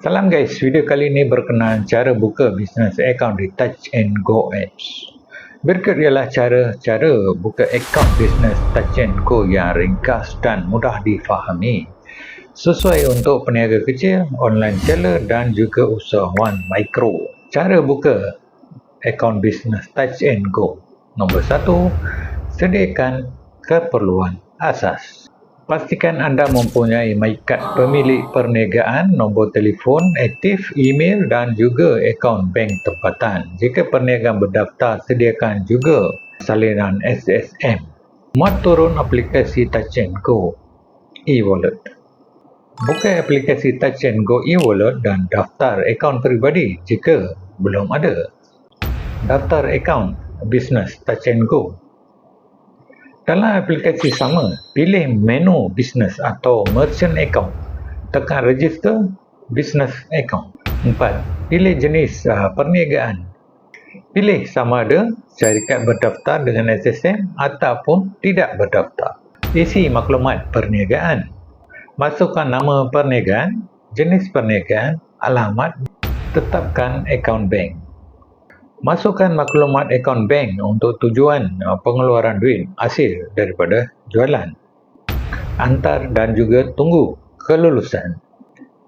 Salam guys, video kali ini berkenaan cara buka business account di Touch and Go apps. Berikut ialah cara-cara buka account business Touch and Go yang ringkas dan mudah difahami. Sesuai untuk peniaga kecil, online seller dan juga usahawan mikro. Cara buka account business Touch and Go. Nombor satu, sediakan keperluan asas. Pastikan anda mempunyai MyCard pemilik perniagaan, nombor telefon aktif, email dan juga akaun bank tempatan. Jika perniagaan berdaftar, sediakan juga salinan SSM. Muat turun aplikasi Touch and Go e-wallet. Buka aplikasi Touch and Go e-wallet dan daftar akaun peribadi jika belum ada. Daftar akaun bisnes Touch and Go dalam aplikasi sama, pilih menu business atau merchant account. Tekan register business account. Empat, pilih jenis uh, perniagaan. Pilih sama ada syarikat berdaftar dengan SSM ataupun tidak berdaftar. Isi maklumat perniagaan. Masukkan nama perniagaan, jenis perniagaan, alamat, tetapkan akaun bank. Masukkan maklumat akaun bank untuk tujuan uh, pengeluaran duit hasil daripada jualan. Antar dan juga tunggu kelulusan.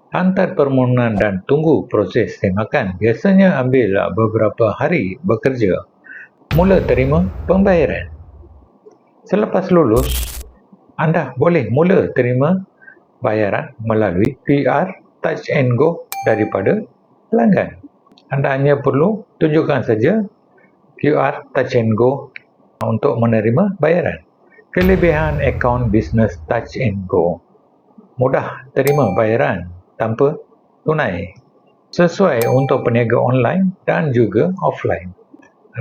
Antar permohonan dan tunggu proses temakan biasanya ambil uh, beberapa hari bekerja. Mula terima pembayaran. Selepas lulus, anda boleh mula terima bayaran melalui QR Touch and Go daripada pelanggan anda hanya perlu tunjukkan saja QR Touch and Go untuk menerima bayaran. Kelebihan akaun bisnes Touch and Go. Mudah terima bayaran tanpa tunai. Sesuai untuk peniaga online dan juga offline.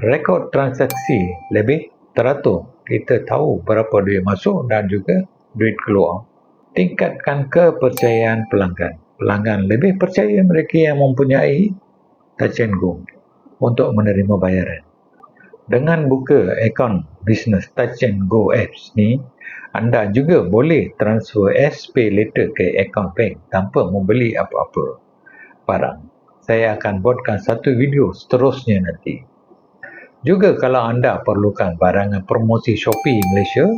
Rekod transaksi lebih teratur. Kita tahu berapa duit masuk dan juga duit keluar. Tingkatkan kepercayaan pelanggan. Pelanggan lebih percaya mereka yang mempunyai Touch and Go untuk menerima bayaran. Dengan buka akaun bisnes Touch and Go apps ni, anda juga boleh transfer SP later ke akaun bank tanpa membeli apa-apa barang. Saya akan buatkan satu video seterusnya nanti. Juga kalau anda perlukan barangan promosi Shopee Malaysia,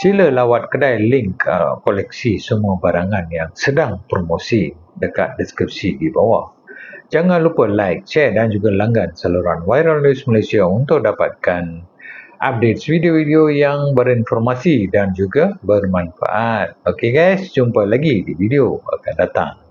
sila lawat kedai link uh, koleksi semua barangan yang sedang promosi dekat deskripsi di bawah. Jangan lupa like, share dan juga langgan saluran Viral News Malaysia untuk dapatkan update video-video yang berinformasi dan juga bermanfaat. Okay guys, jumpa lagi di video akan datang.